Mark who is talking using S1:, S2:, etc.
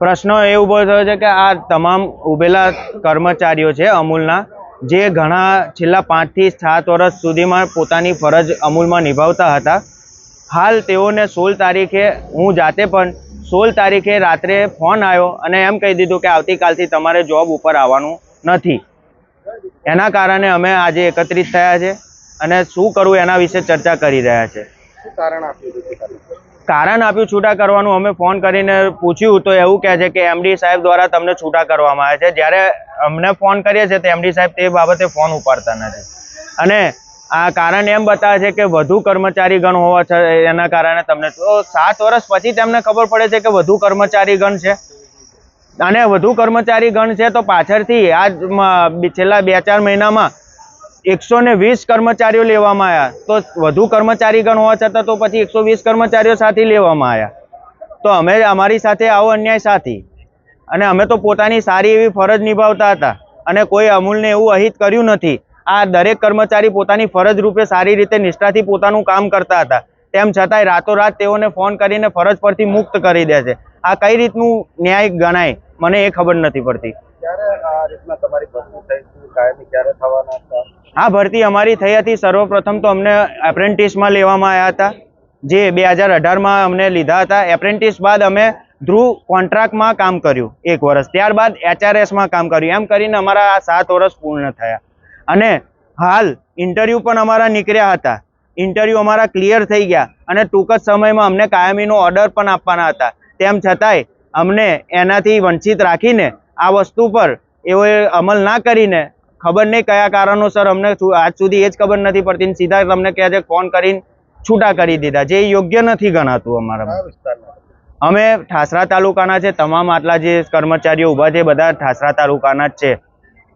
S1: પ્રશ્ન એ ઊભો થયો છે કે આ તમામ ઉભેલા કર્મચારીઓ છે અમૂલના, જે ઘણા છેલ્લા પાંચથી સાત વર્ષ સુધીમાં પોતાની ફરજ અમૂલમાં નિભાવતા હતા. હાલ તેઓને સોળ તારીખે, હું જાતે પણ સોળ તારીખે રાત્રે ફોન આવ્યો અને એમ કહી દીધું કે આવતીકાલથી તમારે જોબ ઉપર આવવાનું નથી. એના કારણે અમે આજે એકત્રિત થયા છે અને શું કરવું એના વિશે ચર્ચા કરી રહ્યા છે.
S2: કારણ આપ્યું
S1: છૂટા કરવાનું? અમે ફોન કરીને પૂછ્યું તો એવું કહે છે કે એમડી સાહેબ દ્વારા તમને છૂટા કરવામાં આવે છે. જ્યારે અમને ફોન કરીએ છીએ તો એમડી સાહેબ તે બાબતે ફોન ઉપાડતા નથી. અને આ કારણ એમ બતાવે છે કે વધુ કર્મચારી ગણ હોવા એના કારણે તમને તો સાત વર્ષ પછી તેમને ખબર પડે છે કે વધુ કર્મચારી ગણ છે. અને વધુ કર્મચારી ગણ છે તો પાછળથી આ છેલ્લા બે, ચાર મહિનામાં એકસો ને વીસ કર્મચારીઓ લેવામાં આવ્યા. તો વધુ કર્મચારીગણ હોવા છતાં તો પછી એકસો વીસ કર્મચારીઓ સાથે લેવામાં આવ્યા. તો અમે અમારી સાથે આવો અન્યાય સાથી. અને અમે તો પોતાની સારી એવી ફરજ નિભાવતા હતા. અને કોઈ અમૂલને એવું અહિત કર્યું નથી. આ દરેક કર્મચારી પોતાની ફરજ રૂપે સારી રીતે નિષ્ઠાથી પોતાનું કામ કરતા હતા. તેમ છતાંય રાતોરાત તેઓને ફોન કરીને ફરજ પરથી મુક્ત કરી દે છે. આ કઈ રીતનું ન્યાય ગણાય? મને એ ખબર નથી પડતી.
S2: આ ભરતી
S1: અમારી થઈ હતી. સર્વપ્રથમ તો અમને એપ્રેન્ટિસમાં લેવામાં આવ્યા હતા. જે બે હજાર અઢારમાં અમને લીધા હતા. એપ્રેન્ટિસ બાદ અમે ધ્રુવ કોન્ટ્રાક્ટમાં કામ કર્યું એક વર્ષ. ત્યારબાદ એચઆરએસમાં કામ કર્યું. એમ કરીને અમારા આ સાત વર્ષ પૂર્ણ થયા. અને હાલ ઇન્ટરવ્યૂ પણ અમારા નીકળ્યા હતા. ઇન્ટરવ્યૂ અમારા ક્લિયર થઈ ગયા અને ટૂંક જ સમયમાં અમને કાયમીનો ઓર્ડર પણ આપવાના હતા. તેમ છતાંય અમને એનાથી વંચિત રાખીને આ વસ્તુ પર એઓએ અમલ ના કરીને ખબર નહીં કયા કારણોસર અમને આજ સુધી એ જ ખબર નથી પડતી સીધા તમને કહે છે ફોન કરીને છૂટા કરી દીધા જે યોગ્ય નથી ગણાતું અમારા અમે ઠાસરા તાલુકાના છે તમામ આટલા જે કર્મચારીઓ ઊભા છે બધા ઠાસરા તાલુકાના જ છે.